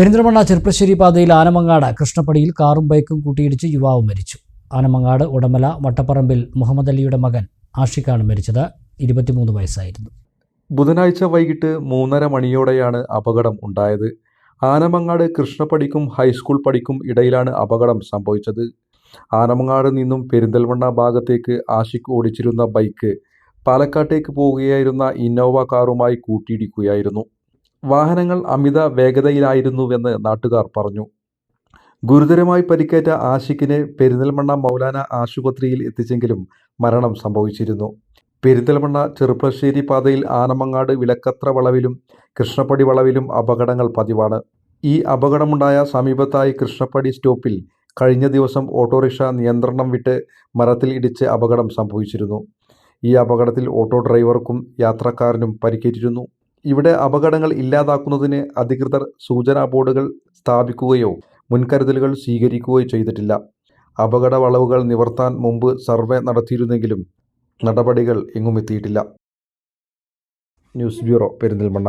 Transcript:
പെരിന്തൽമണ്ണ ചെറുപ്പശ്ശേരി പാതയിൽ ആനമങ്ങാട് കൃഷ്ണപ്പടിയിൽ കാറും ബൈക്കും കൂട്ടിയിടിച്ച് യുവാവ് മരിച്ചു. ആനമങ്ങാട് ഉടമല വട്ടപ്പറമ്പിൽ മുഹമ്മദ് അലിയുടെ മകൻ ആഷിഖാണ് മരിച്ചത്. ഇരുപത്തിമൂന്ന് വയസ്സായിരുന്നു. ബുധനാഴ്ച വൈകിട്ട് മൂന്നര മണിയോടെയാണ് അപകടം ഉണ്ടായത്. ആനമങ്ങാട് കൃഷ്ണപ്പടിക്കും ഹൈസ്കൂൾ പടിക്കും ഇടയിലാണ് അപകടം സംഭവിച്ചത്. ആനമങ്ങാട് നിന്നും പെരിന്തൽമണ്ണ ഭാഗത്തേക്ക് ആഷിഖ് ഓടിച്ചിരുന്ന ബൈക്ക് പാലക്കാട്ടേക്ക് പോവുകയായിരുന്ന ഇന്നോവ കാറുമായി കൂട്ടിയിടിക്കുകയായിരുന്നു. വാഹനങ്ങൾ അമിത വേഗതയിലായിരുന്നുവെന്ന് നാട്ടുകാർ പറഞ്ഞു. ഗുരുതരമായി പരിക്കേറ്റ ആഷിഖിനെ പെരിന്തൽമണ്ണ മൗലാന ആശുപത്രിയിൽ എത്തിച്ചെങ്കിലും മരണം സംഭവിച്ചിരുന്നു. പെരിന്തൽമണ്ണ ചെറുപ്പശ്ശേരി പാതയിൽ ആനമങ്ങാട് വിലക്കത്ര വളവിലും കൃഷ്ണപ്പടി വളവിലും അപകടങ്ങൾ പതിവാണ്. ഈ അപകടമുണ്ടായ സമീപത്തായി കൃഷ്ണപ്പടി സ്റ്റോപ്പിൽ കഴിഞ്ഞ ദിവസം ഓട്ടോറിക്ഷ നിയന്ത്രണം വിട്ട് മരത്തിൽ ഇടിച്ച് അപകടം സംഭവിച്ചിരുന്നു. ഈ അപകടത്തിൽ ഓട്ടോ ഡ്രൈവർക്കും യാത്രക്കാരനും പരിക്കേറ്റിരുന്നു. ഇവിടെ അപകടങ്ങൾ ഇല്ലാതാക്കുന്നതിന് അധികൃതർ സൂചനാ ബോർഡുകൾ സ്ഥാപിക്കുകയോ മുൻകരുതലുകൾ സ്വീകരിക്കുകയോ ചെയ്തിട്ടില്ല. അപകട വളവുകൾ നിവർത്താൻ മുമ്പ് സർവേ നടത്തിയിരുന്നെങ്കിലും നടപടികൾ എങ്ങും എത്തിയിട്ടില്ല. News bureau Perinthalmanna.